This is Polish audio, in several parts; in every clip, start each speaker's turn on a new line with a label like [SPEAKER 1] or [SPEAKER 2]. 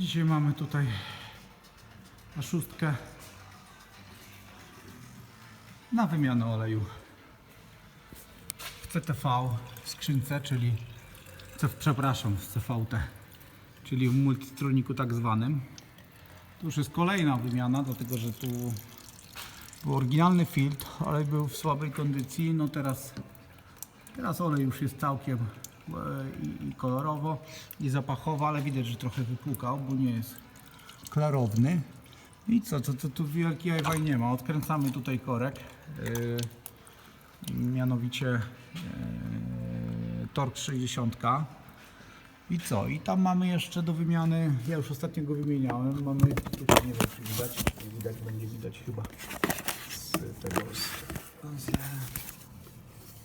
[SPEAKER 1] Dzisiaj mamy tutaj na szóstkę na wymianę oleju w CTV w skrzynce, czyli przepraszam, w CVT, czyli w multistroniku tak zwanym. To już jest kolejna wymiana, dlatego że tu był oryginalny filtr, ale był w słabej kondycji. No teraz, teraz olej już jest całkiem i, i kolorowo, i zapachowo, ale widać, że trochę wypłukał, bo nie jest klarowny. I co, to, to tu ajwaj nie ma. Odkręcamy tutaj korek. e, mianowicie e, Torx 60. I co? I tam mamy jeszcze do wymiany, ja już ostatnio go wymieniałem, mamy, tutaj nie wiem czy widać, nie widać, będzie widać chyba z tego, z, z,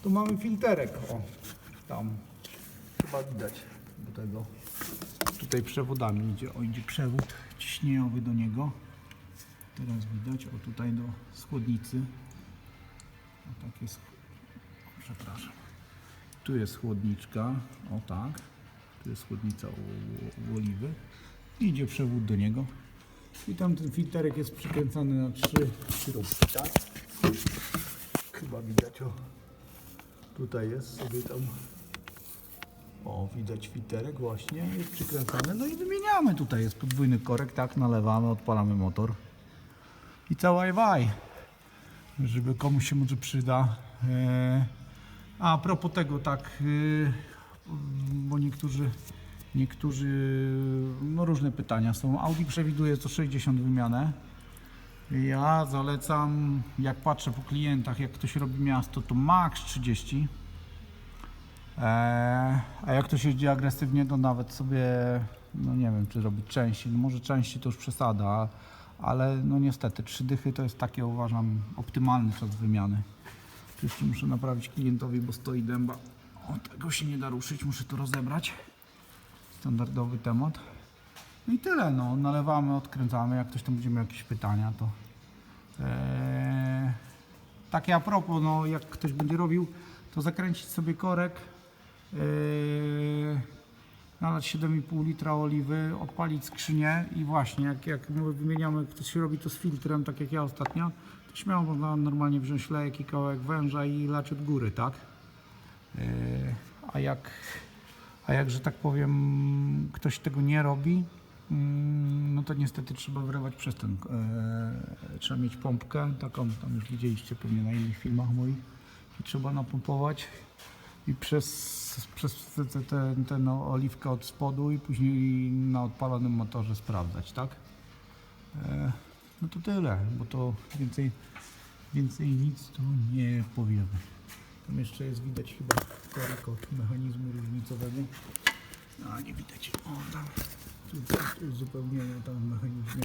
[SPEAKER 1] tu mamy filterek, o, tam, chyba widać do tego, tutaj przewodami idzie, o idzie przewód ciśnieniowy do niego, teraz widać, o tutaj do schłodnicy, o tak jest, przepraszam, tu jest chłodniczka, o tak. Tu jest chłodnica u, u, oliwy. Idzie przewód do niego. I tam ten filterek jest przykręcany na trzy śrubki, tak? Chyba widać, o. Tutaj jest sobie tam. Widać filterek właśnie, jest przykręcany. No i wymieniamy. Tutaj jest podwójny korek, tak? Nalewamy, odpalamy motor. I cała waj. Żeby komuś się może przyda. Eee, a propos tego, tak, yy, bo niektórzy, niektórzy, no różne pytania są. Audi przewiduje co 60 wymianę. Ja zalecam, jak patrzę po klientach, jak ktoś robi miasto, to max 30. Eee, a jak ktoś jeździ agresywnie, to nawet sobie, no nie wiem, czy robić częściej. No może częściej to już przesada, ale no niestety, trzy dychy to jest takie, uważam, optymalny czas wymiany. Jeszcze muszę naprawić klientowi, bo stoi dęba. O, tego się nie da ruszyć, muszę to rozebrać. Standardowy temat. No i tyle, no. Nalewamy, odkręcamy. Jak ktoś tam będzie miał jakieś pytania, to. Eee, takie a propos, no, jak ktoś będzie robił, to zakręcić sobie korek. Eee, nalać 7,5 litra oliwy, odpalić skrzynię i właśnie jak, jak my wymieniamy, ktoś robi to z filtrem, tak jak ja ostatnio, to śmiało można normalnie wziąć lejek i kawałek węża i lać od góry, tak? Yy, A jak, a jak, że tak powiem, ktoś tego nie robi, mm, no to niestety trzeba wyrywać przez ten, trzeba mieć pompkę, taką, tam już widzieliście pewnie na innych filmach moich, i trzeba napompować i przez, przez te, te, te, tę no, oliwkę od spodu i później na odpalonym motorze sprawdzać, tak? E, no to tyle, bo to więcej, więcej nic tu nie powiemy. Tam jeszcze jest widać chyba korek od mechanizmu różnicowego. A nie widać. O, tam. Tu, tu, uzupełnienie tam w mechanizmie.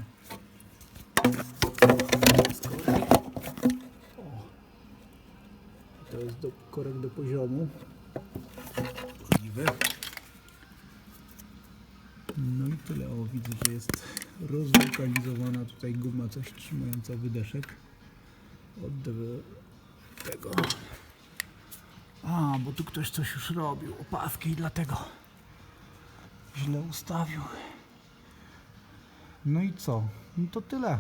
[SPEAKER 1] To jest do, korek do poziomu. Oliwy. No i tyle. O, widzę, że jest rozlokalizowana tutaj guma, coś trzymająca wydeszek od tego. A, bo tu ktoś coś już robił, opawki i dlatego źle ustawił. No i co? No to tyle.